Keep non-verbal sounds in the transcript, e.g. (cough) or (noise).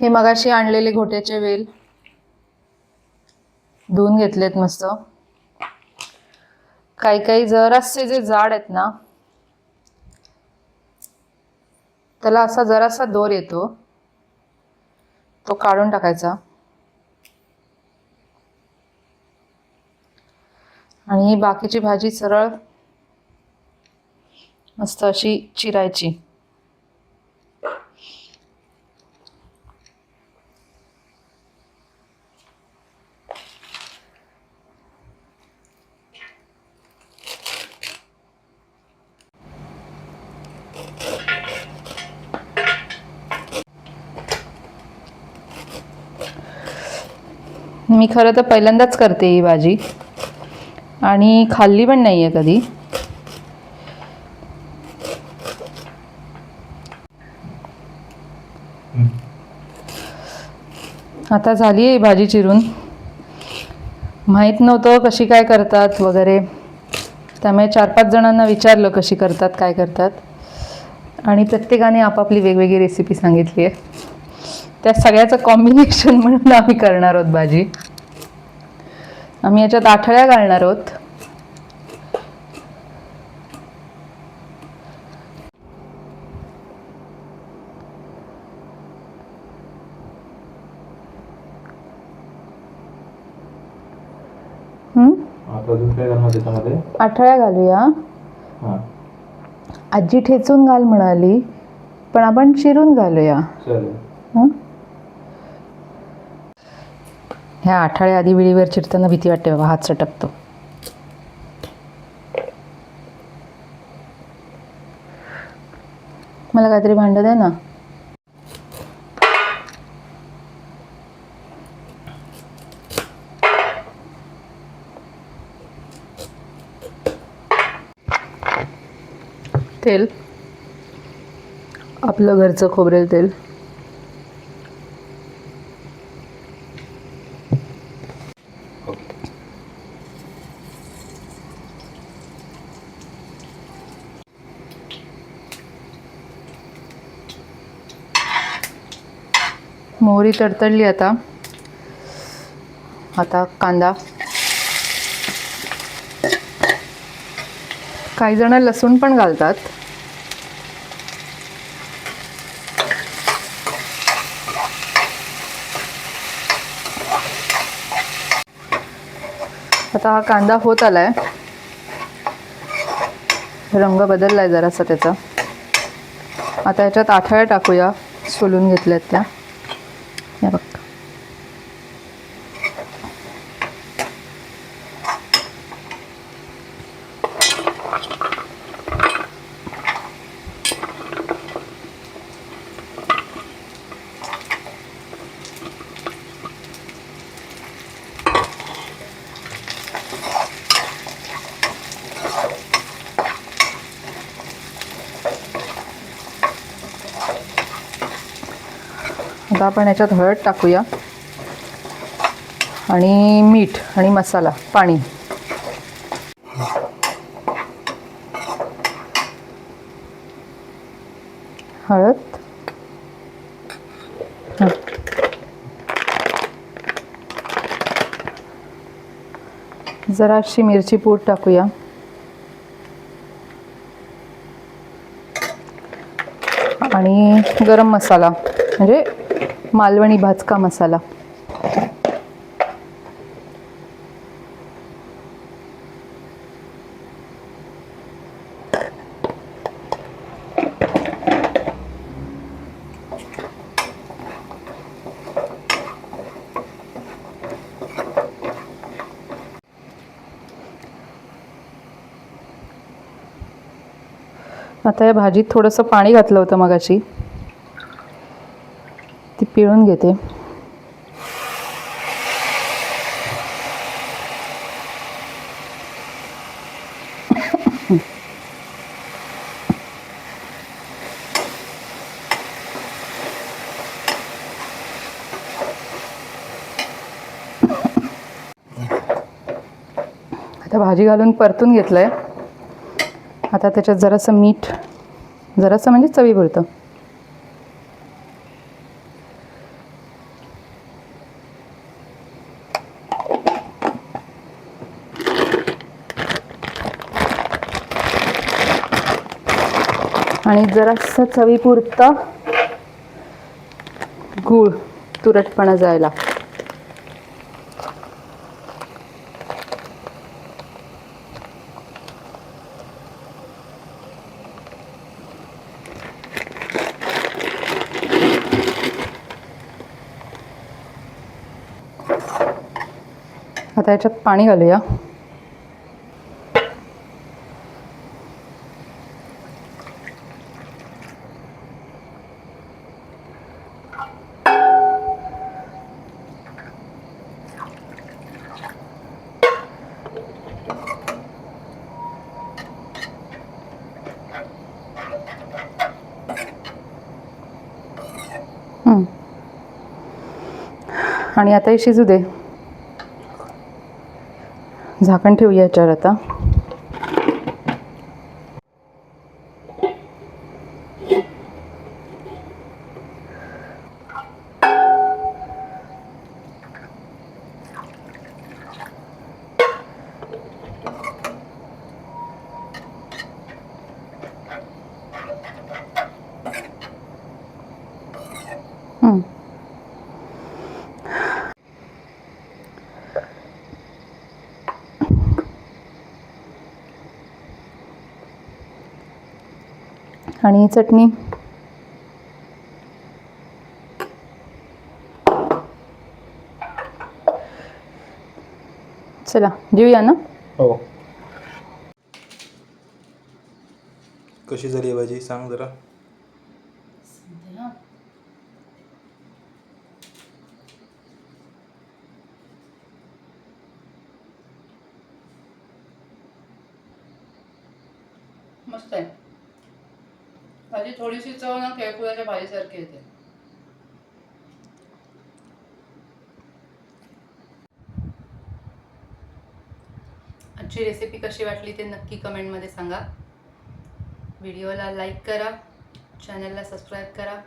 हे मगाशी आणलेले घोट्याचे वेल. धुवून घेतलेत मस्त. काही काही जरासे जे जाड आहेत ना त्याला असा जरासा दोर येतो. तो काढून टाकायचा. आणि बाकीची भाजी सरळ मस्त अशी चिरायची. मी खरं तर पहिल्यांदाच करते ही भाजी. आणि खाल्ली पण नाही आहे कधी. आता झाली आहे भाजी चिरून. माहीत नव्हतं कशी काय करतात वगैरे. त्यामुळे चार पाच जणांना विचारलं कशी करतात काय करतात. आणि प्रत्येकाने आपापली वेगवेगळी रेसिपी सांगितली आहे. त्या सगळ्याचं कॉम्बिनेशन (laughs) म्हणून आम्ही करणार आहोत भाजी. आम्ही याच्यात आठळ्या घालणार आहोत. आठळ्या घालूया. हां. आजी ठेचून घाल म्हणाली पण आपण चिरून घालूया. हं? ह्या आठाळ्या आधी विळीवर चिरताना भीती वाटते बाबा हात सटकतो. मला काहीतरी भांडं द्या ना. तेल. आपलं घरचं खोबरेल तेल. मोहरी तडतडली आता. आता कांदा. काही जण लसूण पण घालतात. आता हा कांदा होत आलाय. रंग बदललाय जरासा त्याचा. आता याच्यात आठळ्या टाकूया सोलून घेतल्यात त्या. बघ. आता आपण याच्यात हळद टाकूया. आणि मीठ आणि मसाला पाणी. हळद. जराशी मिरची पूड टाकूया. आणि गरम मसाला म्हणजे मालवणी भाजका मसाला. आता या भाजीत थोडंसं पाणी घातलं होतं मगाशी. ती पिळून घेते. आता भाजी घालून परतून घेतलं आहे आता त्याच्यात जरासं मीठ जरासं म्हणजे चवीपुरतं आणि जरासं चवीपुरतं गूळ तुरटपणा जायला. आता याच्यात पाणी घालूया. आणि आता हे शिजू दे. झाकण ठेवूया याच्यावर आता. आणि चटणी. चला जेऊया ना? हो. कशी झाली भाजी? सांग जरा. मस्त आहे. भाजी थोडीशी चव ना केळफुलाच्या भाजीसारखी येते. आजची रेसिपी कशी वाटली ते नक्की कमेंटमध्ये सांगा. व्हिडिओला लाईक करा चॅनलला सबस्क्राईब करा.